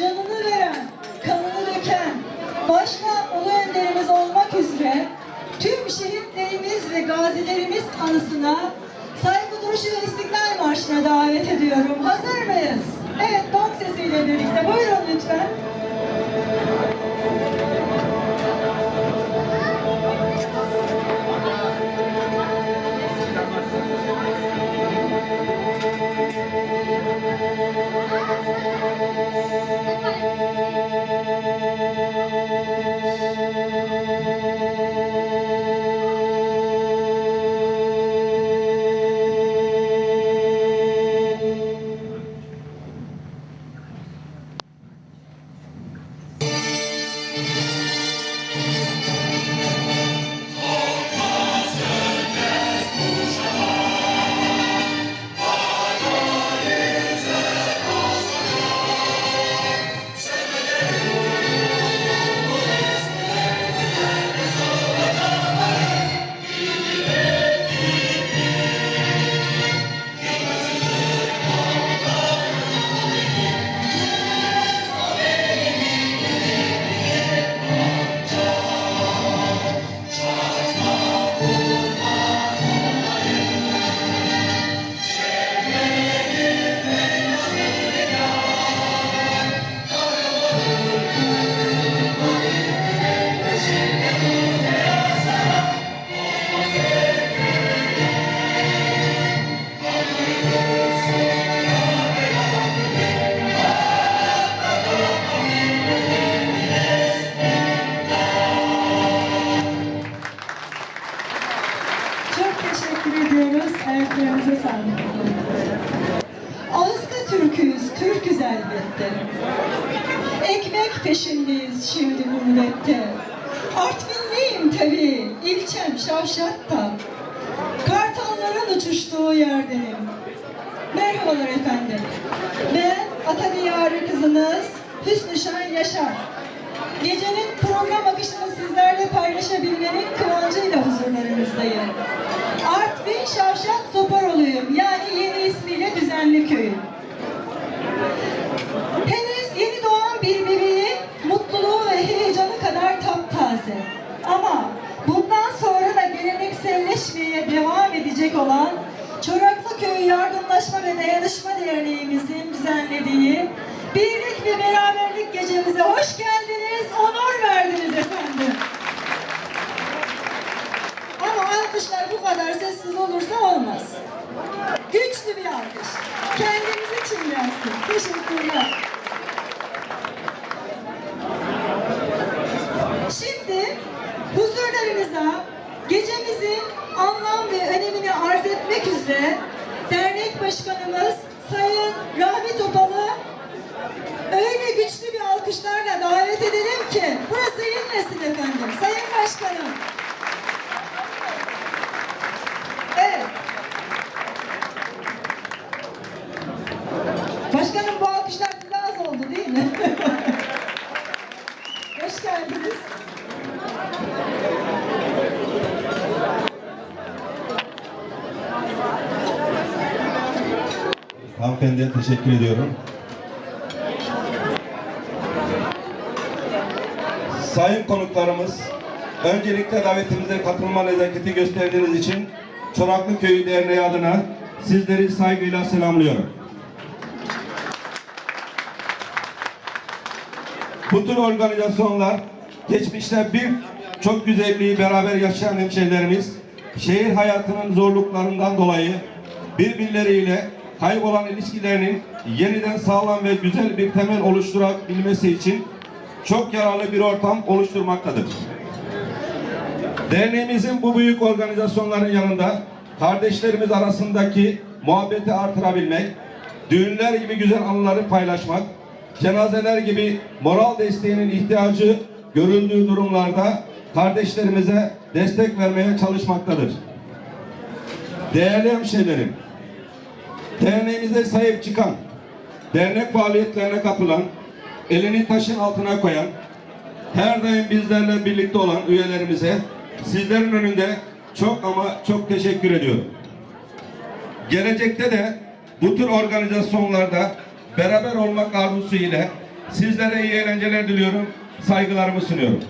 canını veren, kanını döken, başta Ulu Önderimiz olmak üzere tüm şehitlerimiz ve gazilerimiz anısına saygı duruşu ve istiklal marşına davet ediyorum. Hazır mıyız? Evet, gong sesiyle birlikte. Buyurun lütfen. Elbette. Ekmek peşindeyiz şimdi gurbette. Artvinliyim tabii, ilçem Şavşat'ta. Kartalların uçuştuğu yerdenim. Merhabalar efendim. Ben Ata Diyarı kızınız Hüsnü Şahin Yaşar. Gecenin program akışını sizlerle paylaşabilmenin kıvancıyla huzurlarınızdayım. Artvin Şavşat Soparoluyum. Yani da gelenekselleşmeye devam edecek olan Çoraklı Köyü Yardımlaşma ve Dayanışma Derneğimizin düzenlediği Birlik ve Beraberlik Gecemize hoş geldiniz, onur verdiniz efendim. Ama alkışlar bu kadar sessiz olursa olmaz. Güçlü bir alkış. Kendimiz için gelsin. Teşekkürler. Şimdi huzurlarınıza gecemizin anlam ve önemini arz etmek üzere dernek başkanımız Sayın Rahmi Topal'ı öyle güçlü bir alkışlarla davet edelim ki burası inlesin efendim. Sayın Başkanım. Evet. Başkanım bu Hanımefendiye teşekkür ediyorum. Sayın konuklarımız, öncelikle davetimize katılma nezaketi gösterdiğiniz için Çoraklı Köyü Derneği adına sizleri saygıyla selamlıyorum. Bu tür organizasyonlar geçmişte bir çok güzelliği beraber yaşayan hemşehrilerimiz şehir hayatının zorluklarından dolayı birbirleriyle kaybolan ilişkilerinin yeniden sağlam ve güzel bir temel oluşturabilmesi için çok yararlı bir ortam oluşturmaktadır. Derneğimizin bu büyük organizasyonların yanında kardeşlerimiz arasındaki muhabbeti artırabilmek, düğünler gibi güzel anıları paylaşmak, cenazeler gibi moral desteğinin ihtiyacı görüldüğü durumlarda kardeşlerimize destek vermeye çalışmaktadır. Değerli hemşehrilerim, derneğimize sahip çıkan, dernek faaliyetlerine katılan, elini taşın altına koyan, her daim bizlerle birlikte olan üyelerimize sizlerin önünde çok ama çok teşekkür ediyorum. Gelecekte de bu tür organizasyonlarda beraber olmak arzusu ile Sizlere iyi eğlenceler diliyorum. Saygılarımı sunuyorum.